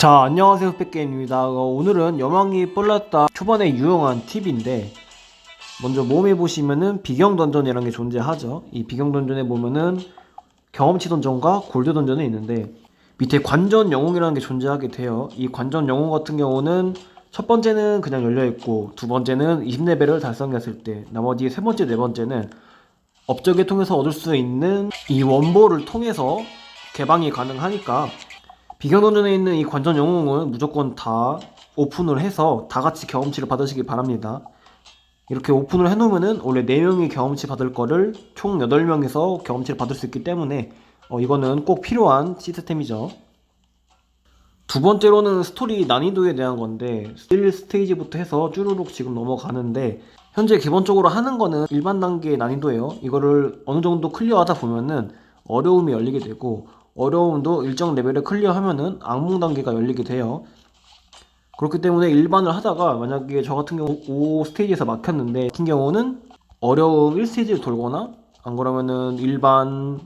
자 안녕하세요 흑백게임입니다. 어, 오늘은 여망이 뻘났다 초반에 유용한 팁인데 먼저 몸에 보시면은 비경 던전이라는 게 존재하죠. 이 비경 던전에 보면은 경험치 던전과 골드 던전이 있는데 밑에 관전 영웅이라는 게 존재하게 돼요. 이 관전 영웅 같은 경우는 첫 번째는 그냥 열려있고 두 번째는 20레벨을 달성했을 때 나머지 세 번째 네 번째는 업적을 통해서 얻을 수 있는 이 원보를 통해서 개방이 가능하니까 비경던전에 있는 이 관전 영웅은 무조건 다 오픈을 해서 다 같이 경험치를 받으시기 바랍니다. 이렇게 오픈을 해놓으면은 원래 4명이 경험치 받을 거를 총 8명이서 경험치를 받을 수 있기 때문에 어, 이거는 꼭 필요한 시스템이죠. 두 번째로는 스토리 난이도에 대한 건데 1스테이지부터 해서 쭈루룩 지금 넘어가는데 현재 기본적으로 하는 거는 일반 단계의 난이도예요. 이거를 어느 정도 클리어하다 보면은 어려움이 열리게 되고 어려움도 일정 레벨을 클리어하면은 악몽 단계가 열리게 돼요. 그렇기 때문에 일반을 하다가 만약에 저 같은 경우 5스테이지에서 막혔는데 같은 경우는 어려움 1스테이지를 돌거나 안 그러면은 일반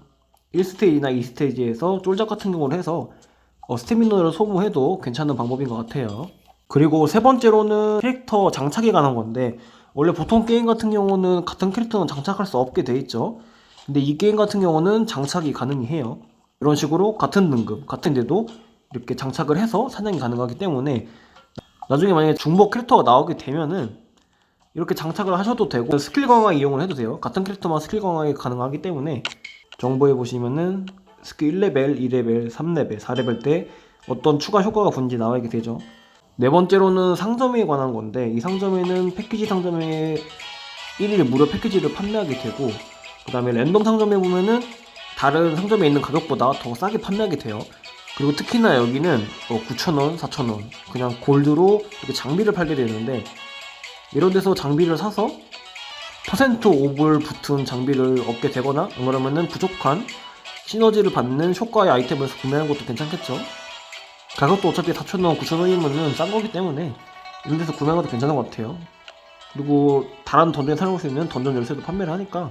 1스테이지나 2스테이지에서 쫄작 같은 경우를 해서 어, 스태미너를 소모해도 괜찮은 방법인 것 같아요. 그리고 세 번째로는 캐릭터 장착에 관한 건데 원래 보통 게임 같은 경우는 같은 캐릭터는 장착할 수 없게 돼 있죠. 근데 이 게임 같은 경우는 장착이 가능해요. 이런 식으로 같은 등급, 같은 데도 이렇게 장착을 해서 사냥이 가능하기 때문에 나중에 만약에 중복 캐릭터가 나오게 되면은 이렇게 장착을 하셔도 되고 스킬 강화 이용을 해도 돼요. 같은 캐릭터만 스킬 강화가 가능하기 때문에 정보에 보시면은 스킬 1레벨, 2레벨, 3레벨, 4레벨 때 어떤 추가 효과가 분지 나오게 되죠. 네 번째로는 상점에 관한 건데 이 상점에는 패키지 상점에 1일 무료 패키지를 판매하게 되고 그 다음에 랜덤 상점에 보면은 다른 상점에 있는 가격보다 더 싸게 판매하게 돼요. 그리고 특히나 여기는 9,000원, 4,000원 그냥 골드로 이렇게 장비를 팔게 되는데 이런 데서 장비를 사서 퍼센트 오블 붙은 장비를 얻게 되거나 안 그러면은 부족한 시너지를 받는 효과의 아이템을 구매하는 것도 괜찮겠죠. 가격도 어차피 4,000원, 9,000원이면은 싼 거기 때문에 이런 데서 구매하는 것도 괜찮은 것 같아요. 그리고 다른 던전에 사용할 수 있는 던전 열쇠도 판매를 하니까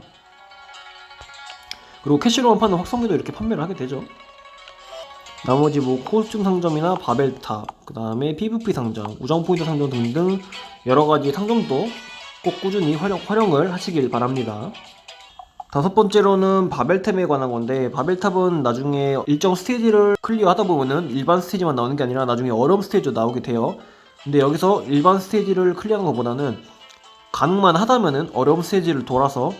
그리고 캐시로만 파는 확성기도 이렇게 판매를 하게 되죠. 나머지 뭐 코스튬 상점이나 바벨탑, 그 다음에 PVP 상점, 우정 포인트 상점 등등 여러 가지 상점도 꼭 꾸준히 활용, 활용을 하시길 바랍니다. 다섯 번째로는 바벨탑에 관한 건데 바벨탑은 나중에 일정 스테이지를 클리어하다 보면은 일반 스테이지만 나오는 게 아니라 나중에 어려움 스테이지도 나오게 돼요. 근데 여기서 일반 스테이지를 클리어하는 것보다는 가능만 하다면은 어려움 스테이지를 돌아서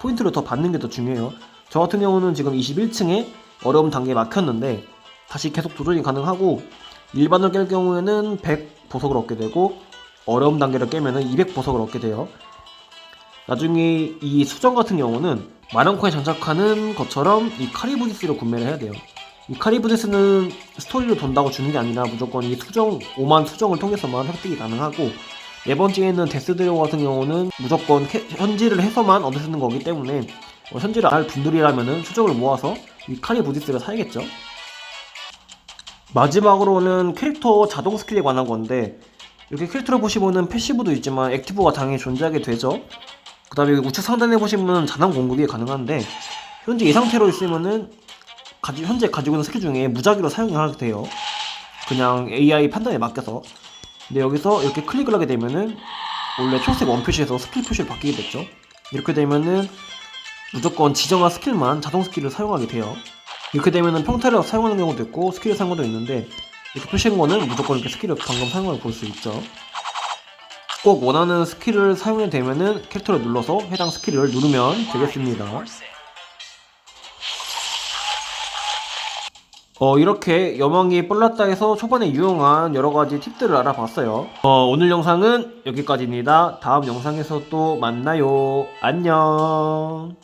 포인트를 더 받는 게 더 중요해요. 저 같은 경우는 지금 21층에 어려움 단계에 막혔는데 다시 계속 도전이 가능하고 일반을 깰 경우에는 100 보석을 얻게 되고 어려움 단계를 깨면은 200 보석을 얻게 돼요. 나중에 이 수정 같은 경우는 마련코에 장착하는 것처럼 이 카리브디스를 구매를 해야 돼요. 이 카리브디스는 스토리를 돈다고 주는 게 아니라 무조건 이 수정 5만 수정을 통해서만 획득이 가능하고 네 번째에는 데스드래곤 같은 경우는 무조건 캐- 현질을 해서만 얻을 수 있는 거기 때문에 어, 현질을 안 할 분들이라면은 수정을 모아서 이 카리브디스를 사야겠죠. 마지막으로는 캐릭터 자동 스킬에 관한 건데 이렇게 캐릭터를 보시면은 패시브도 있지만 액티브가 당연히 존재하게 되죠. 그 다음에 우측 상단에 보시면 자동 공급이 가능한데 현재 이 상태로 있으면은 가지, 현재 가지고 있는 스킬 중에 무작위로 사용이 하게 돼요. 그냥 AI 판단에 맡겨서. 근데 여기서 이렇게 클릭을 하게 되면은 원래 초록색 원 표시에서 스킬 표시를 바뀌게 됐죠. 이렇게 되면은 무조건 지정한 스킬만 자동 스킬을 사용하게 돼요. 이렇게 되면은 평타를 사용하는 경우도 있고 스킬을 사용하는 것도 있는데 이렇게 표시한 거는 무조건 이렇게 스킬을 방금 사용을 볼수 있죠. 꼭 원하는 스킬을 사용해 되면은 캐릭터를 눌러서 해당 스킬을 누르면 되겠습니다. 어 이렇게 여망이 뻘났다에서 초반에 유용한 여러가지 팁들을 알아봤어요. 어 오늘 영상은 여기까지입니다. 다음 영상에서 또 만나요. 안녕.